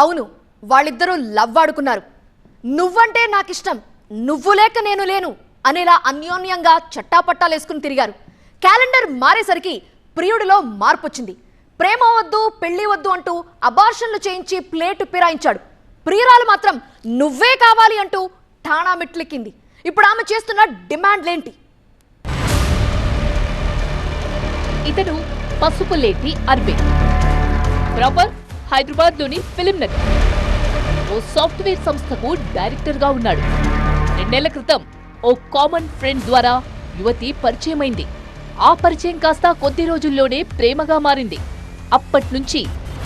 అవును వాళ్ళిద్దరూ లవ్ ఆడుకున్నారు. నువ్వంటే నాకిష్టం నువ్వు లేక నేను లేను అనేలా అన్యోన్యంగా చట్టాపట్టాలేసుకుని తిరిగారు. క్యాలెండర్ మారేసరికి ప్రియుడిలో మార్పు వచ్చింది ప్రేమ వద్దు పెళ్ళి వద్దు అంటూ అబార్షన్లు చేయించి ప్లేటు పిరాయించాడు. ప్రియురాలు మాత్రం నువ్వే కావాలి అంటూ ఠాణా మెట్లెక్కింది. ఇప్పుడు ఆమె చేస్తున్న డిమాండ్లేంటి? ఇతను పసుపులేటి అర్బే ప్రాపర్ హైదరాబాద్లోని ఫిలిం నగర్ ఓ సాఫ్ట్వేర్ సంస్థకు డైరెక్టర్గా ఉన్నాడు. రెండేళ్ళ క్రితం ఓ కామన్ ఫ్రెండ్ ద్వారా యువతి పరిచయమైంది. ఆ పరిచయం కాస్త కొద్ది రోజుల్లోనే ప్రేమగా మారింది. అప్పట్నుంచి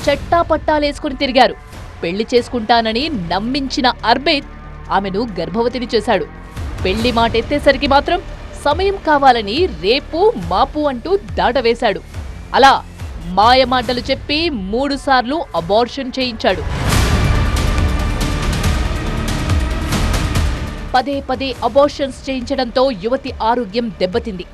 చట్టాపట్టాలేసుకుని తిరిగారు. పెళ్ళి చేసుకుంటానని నమ్మించిన అర్బేద్ ఆమెను గర్భవతిని చేశాడు. పెళ్ళి మాట ఎత్తేసరికి మాత్రం సమయం కావాలని రేపు మాపు అంటూ దాటవేశాడు. అలా మాయ మాటలు చెప్పి మూడుసార్లు అబార్షన్ చేయించాడు. పదే పదే అబార్షన్స్ చేయించడంతో యువతి ఆరోగ్యం దెబ్బతింది.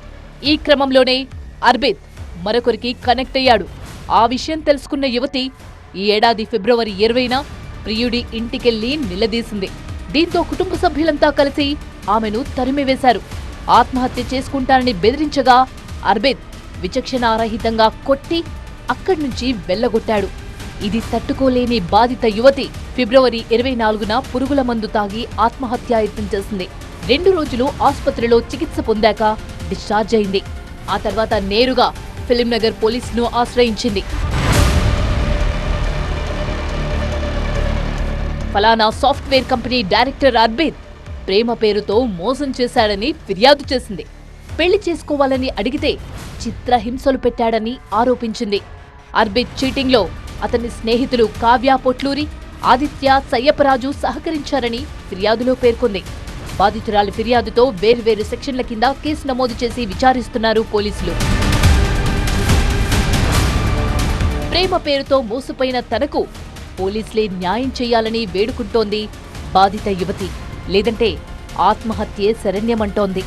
ఈ క్రమంలోనే అర్బిత్ మరొకరికి కనెక్ట్ అయ్యాడు. ఆ విషయం తెలుసుకున్న యువతి ఈ ఏడాది ఫిబ్రవరి ఇరవైన ప్రియుడి ఇంటికెళ్ళి నిలదీసింది. దీంతో కుటుంబ సభ్యులంతా కలిసి ఆమెను తరిమివేశారు. ఆత్మహత్య చేసుకుంటానని బెదిరించగా అర్బిత్ విచక్షణారహితంగా కొట్టి అక్కడి నుంచి వెళ్ళగొట్టాడు ఇది తట్టుకోలేని బాధిత యువతి ఫిబ్రవరి ఇరవై నాలుగున పురుగుల మందు తాగి ఆత్మహత్యాయత్నం చేసింది. రెండు రోజులు ఆసుపత్రిలో చికిత్స పొందాక డిశ్చార్జ్ అయింది. ఆ తర్వాత నేరుగా ఫిలింనగర్ పోలీసును ఆశ్రయించింది. ఫలానా సాఫ్ట్వేర్ కంపెనీ డైరెక్టర్ అర్బిద్ ప్రేమ పేరుతో మోసం చేశాడని ఫిర్యాదు చేసింది. పెళ్ళి చేసుకోవాలని అడిగితే చిత్రహింసలు పెట్టాడని ఆరోపించింది. అర్బిత్ చీటింగ్లో అతని స్నేహితులు కావ్య పొట్లూరి ఆదిత్య సయ్యపరాజు సహకరించారని ఫిర్యాదులో పేర్కొంది. బాధితురాలి ఫిర్యాదుతో వేర్వేరు సెక్షన్ల కింద కేసు నమోదు చేసి విచారిస్తున్నారు పోలీసులు. ప్రేమ పేరుతో మోసపోయిన తనకు పోలీసులే న్యాయం చేయాలని వేడుకుంటోంది బాధిత యువతి. లేదంటే ఆత్మహత్యే శరణ్యమంటోంది.